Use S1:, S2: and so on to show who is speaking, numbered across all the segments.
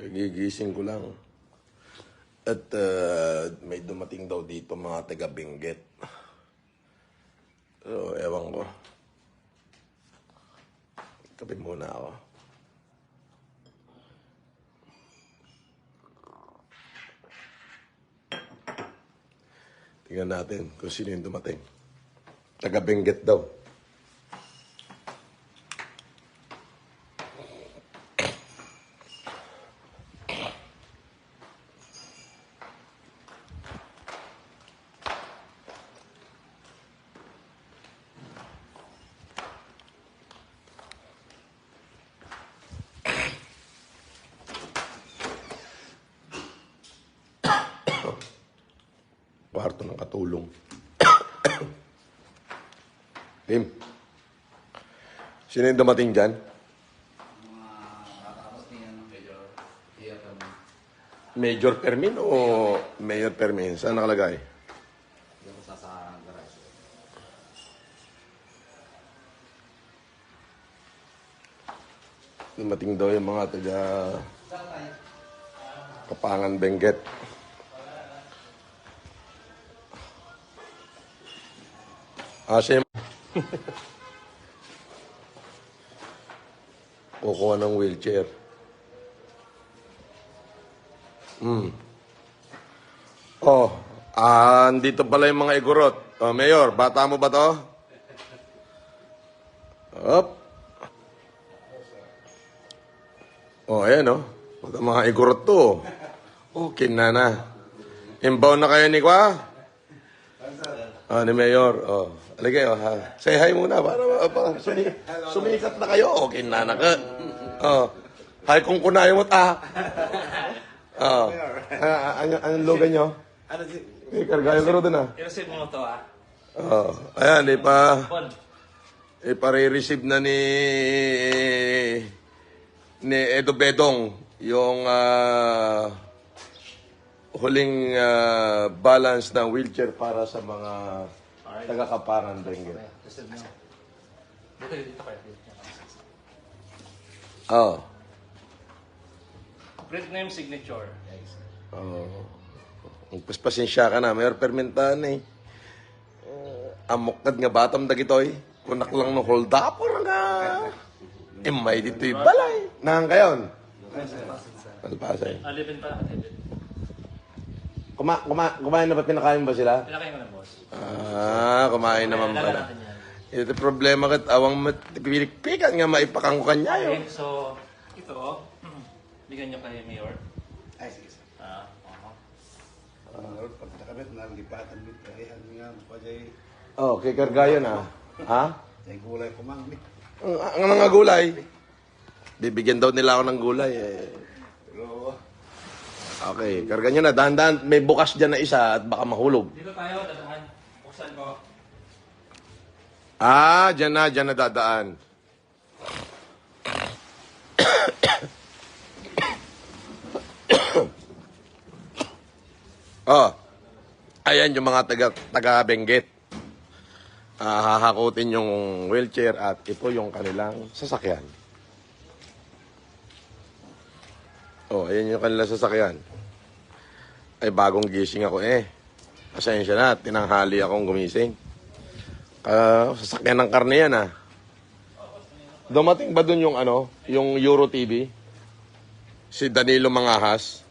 S1: Kagigising ko lang. At uh, may dumating daw dito mga taga Benguet. So, ewan ko. Kape muna ako. Tingnan natin kung sino yung dumating. Taga Benguet daw. Kwarto ng katulong. Tim. Sino yung dumating dyan? Major Permin o Mayor Permin? Saan nakalagay? Dumating daw yung mga taga Kapangan Benguet. Yung- Kukuha ng wheelchair. Hmm. Oh, ah, andito pala yung mga igurot. Oh, Mayor, bata mo ba to? Up. Oh, ayan oh. Baka mga igurot to. Okay na na. Inbound na kayo ni Kwa? Ah, ni Mayor. Oh. Alagay, oh, ha. Say hi muna para, para sumi, sumikat na kayo. Okay na na ka. Oh. Hi kung kunayo mo ta. Oh. Ah, ano, anong logan nyo?
S2: Ano si...
S1: Eh, kargayo ka rin ah.
S2: I-receive mo to ah.
S1: Oh. Ayan, ipa, ipare-receive na ni ni Edo Bedong yung ah, huling ah, balance ng wheelchair para sa mga Benguet.
S2: Dito, dito kayo.
S1: Oh.
S2: Print name, signature.
S1: Oh. Magpaspasensya ka na. Mayor permintaan eh. Uh, amokad nga batam dagitoy. Kunak lang no hold up or nga. Imay dito'y balay. Nang kayon. Palpasay.
S2: Alipin pa nakatipid.
S1: Kuma, kuma, kumain na ba? Pinakain ba sila?
S2: Pinakain ko na, boss.
S1: Ah, kumain naman pala. Ito problema kat awang matipilipikan nga maipakang ko kanya
S2: Okay,
S1: yun.
S2: so, ito, bigyan nyo kay Mayor.
S3: Ay, sige. sige.
S2: Ah, oo.
S3: Uh, pag nakabit, nalipatan mit kaya nga pa jay
S1: Oh, kay Kargayon ah. Ha?
S3: jay gulay ko mang.
S1: Ang, ang mga gulay. Bibigyan daw nila ako ng gulay eh.
S3: Pero
S1: Okay, karga nyo na. Dahan-dahan, may bukas dyan na isa at baka mahulog.
S2: Dito tayo, dadahan. Buksan ko.
S1: Ah, dyan na, dyan na dadaan. oh, ayan yung mga taga, taga Benguet. Ah, hahakutin yung wheelchair at ito yung kanilang sasakyan. Oh, ayan yung kanilang sasakyan. Ay, bagong gising ako eh. Pasensya na, tinanghali akong gumising. Ah, sasakyan ng karne yan ah. Dumating ba dun yung ano, yung Euro TV? Si Danilo Mangahas?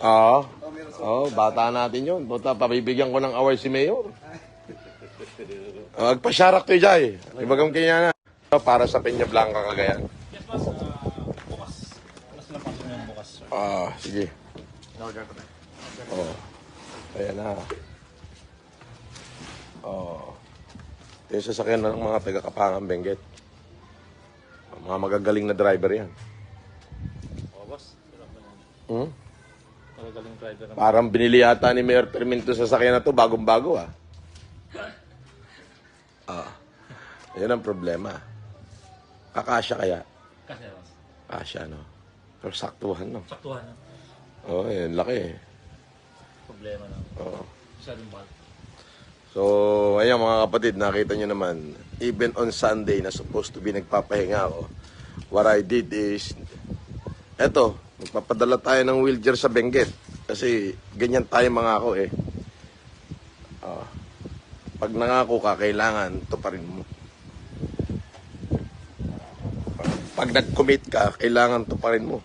S1: Oo. Oh, bata natin yun. Buta, pabibigyan ko ng award si Mayor. Uh, Agpasyarak to Jay. Ibagam kanya na. Para sa Peña Blanca Cagayan.
S2: Yes, boss. Ah, bukas. Mas mo yung bukas, sir.
S1: Ah, sige.
S2: Na.
S1: Oh. Ayan na. Oh. Ito yung sasakyan ng mga taga-kapangan Benguet. Mga magagaling na driver yan.
S2: Oo, boss. Na yan.
S1: Hmm?
S2: Magagaling driver naman.
S1: Parang binili yata ni Mayor Perminto sa sasakyan na to, bagong-bago ah. Ah. Yan ang problema. Kakasya kaya?
S2: Kasi, boss.
S1: Kasya, no? Pero saktuhan, no?
S2: Saktuhan na.
S1: Oo, oh, yan, laki eh.
S2: Problema na.
S1: Oo.
S2: Masyadong mahal.
S1: So, ayan mga kapatid, nakita nyo naman, even on Sunday na supposed to be nagpapahinga ako, what I did is, eto, magpapadala tayo ng wheelchair sa Benguet. Kasi ganyan tayo mga ako eh. Ah, pag nangako ka, kailangan tuparin mo. Pag nag-commit ka, kailangan tuparin mo.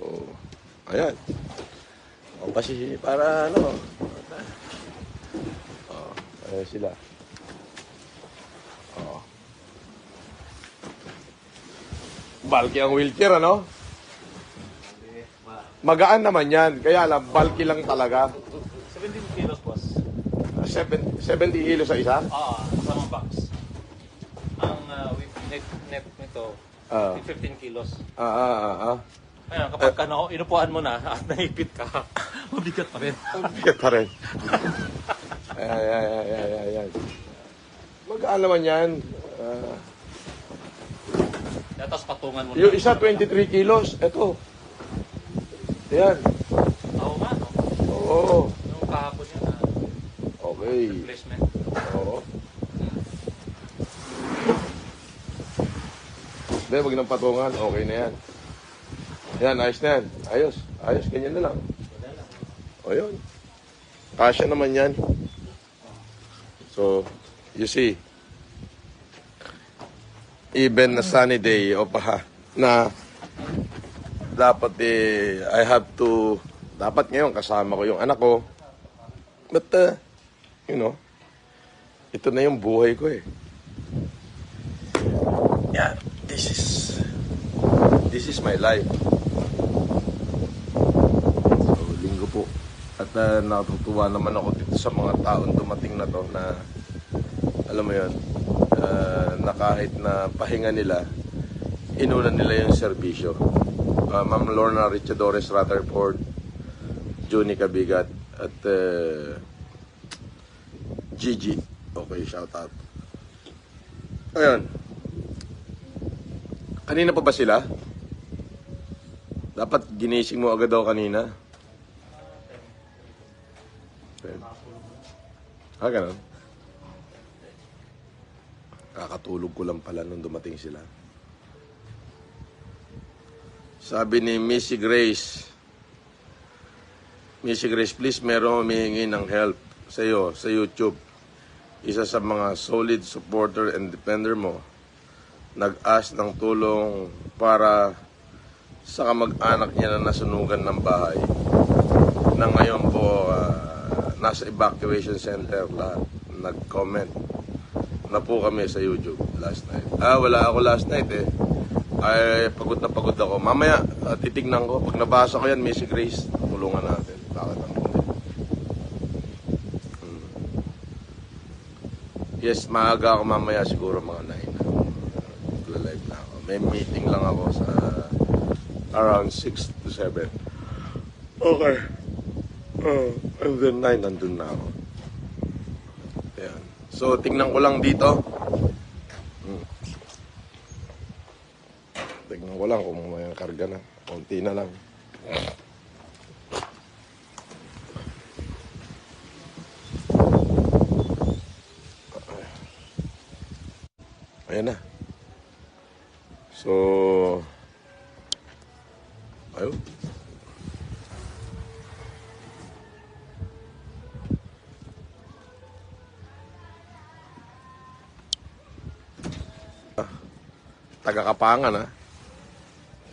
S1: So, ayan. Kasi para ano, oh, ayan sila. Oh. Bulky ang wheelchair, ano? Magaan naman yan. Kaya lang, bulky lang talaga.
S2: 17 kilos, boss.
S1: Seven- 70 kilos sa isa?
S2: Ah, kasama box. Ang uh, with net, net nito,
S1: Ah.
S2: 15 kilos.
S1: Ah, ah, ah, ah.
S2: Ayan, kapag ka na, inupuan mo na at naipit ka, mabigat pa rin.
S1: Bigat pa rin. ay, ay, ay, ay, ay, ay. Magaan naman yan. Ah,
S2: Kaya tapos patungan mo
S1: yung isa, 23 kilos. Ito. Yan.
S2: Oo nga, no?
S1: Oo.
S2: Yung kahapon yun na
S1: Okay.
S2: replacement.
S1: Oo. Hindi, wag nang patungan. Okay na yan. Yan, ayos na yan. Ayos. Ayos, ganyan na lang. O yun. Kasya naman yan. So, you see, even na sunny day o pa na dapat eh, I have to, dapat ngayon kasama ko yung anak ko. But, uh, you know, ito na yung buhay ko eh. Yeah, this is, this is my life. So, linggo po. At uh, natutuwa naman ako dito sa mga taon dumating na to na, alam mo yun, uh, na kahit na pahinga nila, inuna nila yung serbisyo. Uh, Ma'am Lorna Richadores Rutherford, Juni Kabigat, at uh, Gigi. Okay, shout out. Ayun. Kanina pa ba sila? Dapat ginising mo agad daw kanina. Okay. Ah, ganun. Kakatulog ko lang pala nung dumating sila. Sabi ni Missy Grace, Missy Grace, please, meron humihingi ng help sa iyo sa YouTube. Isa sa mga solid supporter and defender mo, nag-ask ng tulong para sa kamag-anak niya na nasunugan ng bahay na ngayon po ah, nasa evacuation center lahat. Nag-comment na po kami sa YouTube last night. Ah, wala ako last night eh. Ay, pagod na pagod ako. Mamaya, ah, titignan ko. Pag nabasa ko yan, Missy Grace, tulungan natin. Bakit ang? Hmm. Yes, maaga ako mamaya siguro mga 9. Magla-live na ako. May meeting lang ako sa around 6 to 7. Okay. Uh, then 9, nandun na ako. Ayan. So, tingnan ko lang dito. Hmm. Tingnan ko lang kung may karga na. Konti na lang. Ayan na. So, taga-kapangan ha.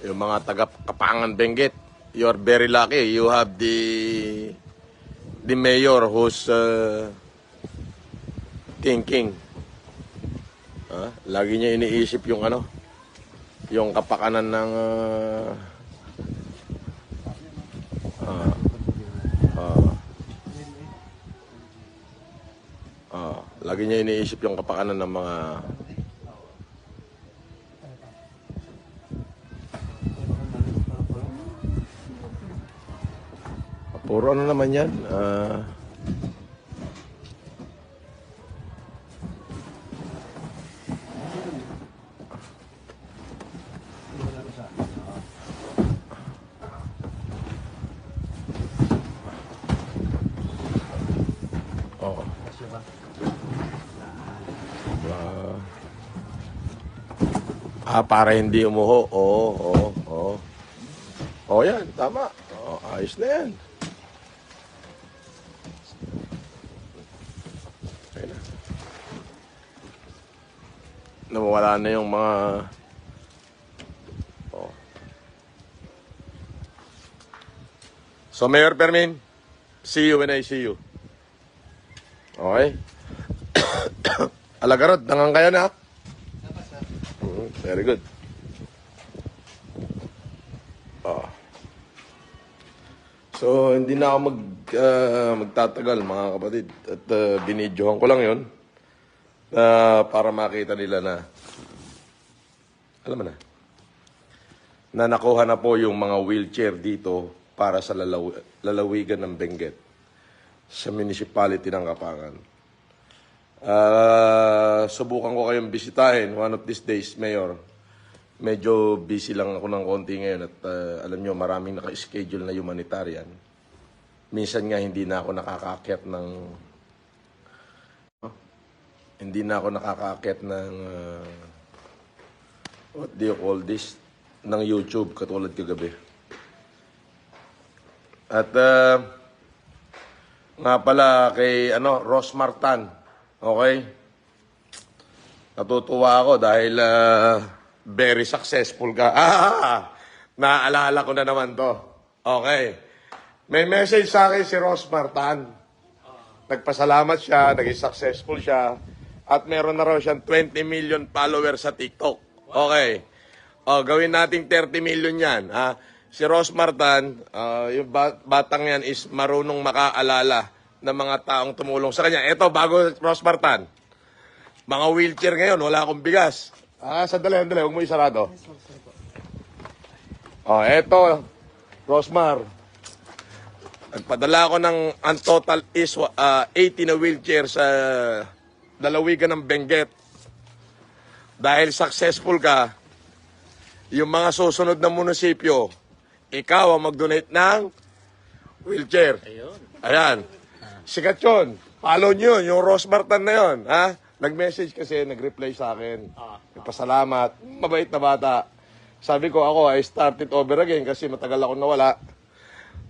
S1: Yung mga taga-kapangan Benguet, you are very lucky. You have the the mayor who's uh, thinking. Ah, lagi niya iniisip yung ano, yung kapakanan ng ah, ah, ah, ah, lagi niya iniisip yung kapakanan ng mga Puro ano naman yan? Ah, Oo. Ah, ah, para hindi umuho. Oo, oo. O yan, tama. O, ayos na yan. Nawawala na yung mga... O. So, Mayor Permin, see you when I see you. Okay? Alagarod, nangang kayo na. Mhm, Very good. Ah. So, hindi na ako mag, ah, magtatagal, mga kapatid. At uh, binidyohan ko lang yon na para makita nila na, alam mo na, na nakuha na po yung mga wheelchair dito para sa lalaw, lalawigan ng Benguet sa municipality ng Kapangan. Ah, subukan ko kayong bisitahin one of these days, Mayor. Medyo busy lang ako ng konti ngayon at ah, alam nyo, maraming naka-schedule na humanitarian. Minsan nga hindi na ako nakakaakyat ng? Hindi na ako nakakaakyat ng ah, what do you call this? ng YouTube katulad kagabi. At ah, nga pala kay ano, Ross Martan. Okay? Natutuwa ako dahil ah, very successful ka. Ah, naalala ko na naman to. Okay. May message sa akin si Ross Martan. Nagpasalamat siya, naging successful siya, at meron na raw siyang 20 million followers sa TikTok. Okay. O, gawin nating 30 million yan. Ha? Si Ross Martan, ah, yung ba- batang yan is marunong makaalala ng mga taong tumulong sa kanya. Ito, bago Ross Martan. Mga wheelchair ngayon, wala akong bigas. Ah, sandali, sandali, huwag mo isarado. Oh, eto, Rosmar. Nagpadala ako ng, ang total is ah, 80 na wheelchair sa dalawigan ng Benguet. Dahil successful ka, yung mga susunod na munisipyo, ikaw ang mag-donate ng wheelchair. Ayan. Sikat yun. Follow nyo yun, yung Ross Martan na yun. Ha? Nag-message kasi, nag-reply sa akin.
S2: Ah.
S1: Nagpasalamat. Mabait na bata. Sabi ko ako, I started over again kasi matagal ako nawala.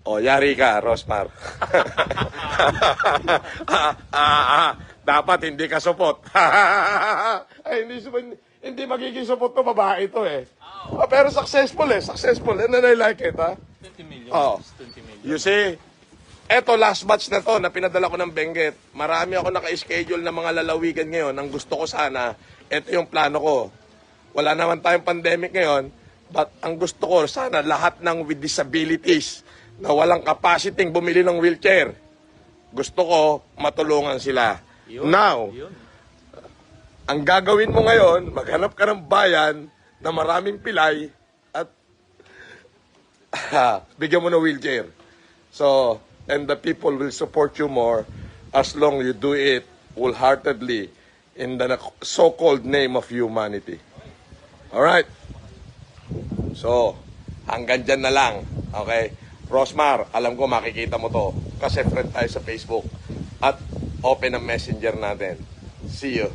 S1: O, yari ka, Rosmar. ah, ah, ah, dapat hindi ka supot. Ay, hindi, hindi magiging supot to, babae to eh. Ah, pero successful eh, successful. And then I like it, ha?
S2: 20 million.
S1: Oo.
S2: 20 million.
S1: You see, eto last batch na to na pinadala ko ng Benguet. Marami ako naka-schedule na mga lalawigan ngayon. Ang gusto ko sana, eto yung plano ko. Wala naman tayong pandemic ngayon, but ang gusto ko sana lahat ng with disabilities na walang capacity bumili ng wheelchair. Gusto ko matulungan sila.
S2: Yun.
S1: Now,
S2: Yun.
S1: ang gagawin mo ngayon, maghanap ka ng bayan na maraming pilay at bigyan mo ng wheelchair. So, and the people will support you more as long you do it wholeheartedly in the so-called name of humanity. Alright? So, hanggang dyan na lang. Okay? Rosmar, alam ko makikita mo to. Kasi friend tayo sa Facebook. At open ang messenger natin. See you.